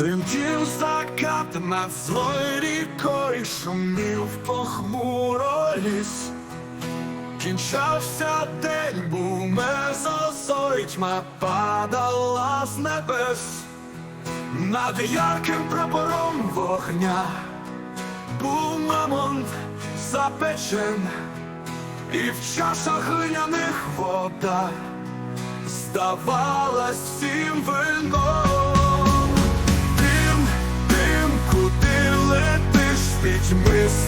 Тремтів закат над злою рікою, шумів похмуро ліс. Кінчався день, був мезозой, тьма падала з небес. Над ярким прапором вогня був мамонт запечен, і в чашах глиняних вода здавалась всім вином.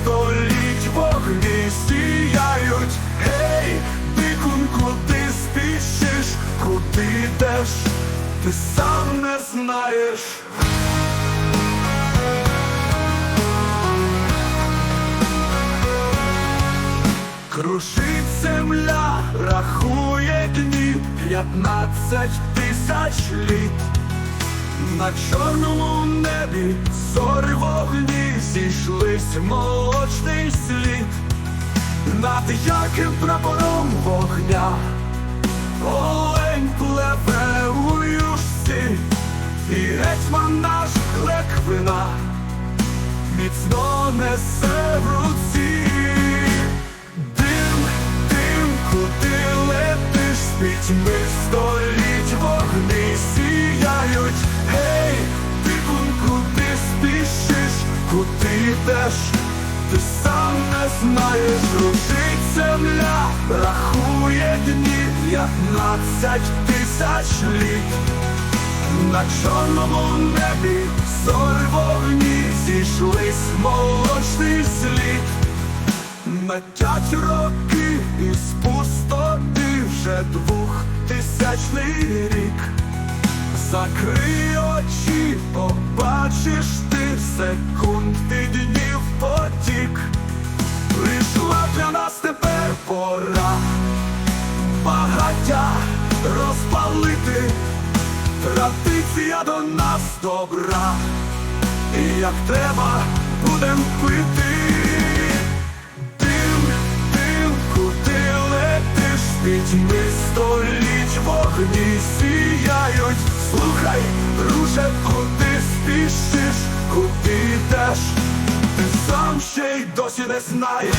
Століть вогні сіяють. Гей, дикун, куди спішиш, куди йдеш, ти сам не знаєш. Кружить земля, рахує днів п'ятнадцять тисяч літ. На чорному небі зорі вогні зійшлись молочний слід. Над ярким прапором вогня Олень пливе у юшці, і гетьман наш клек вина міцно несе в руці. Куди ти сам не знаєш, рушить земля, рахує дні п'ятнадцять тисяч літ. На чорному небі соль вогні зійшлись молочний слід. Метять роки із пустоти вже двохтисячний рік. Закрий очі, побачиш секунд і днів потік. Прийшла для нас тепер пора багаття розпалити. Традиція до нас добра, і як треба будем пити. Дим, дим, куди летиш, пітьми століть вогні сіяють. Слухай, друже, куди спішиш, куди йдеш, ти сам ще й досі не знаєш.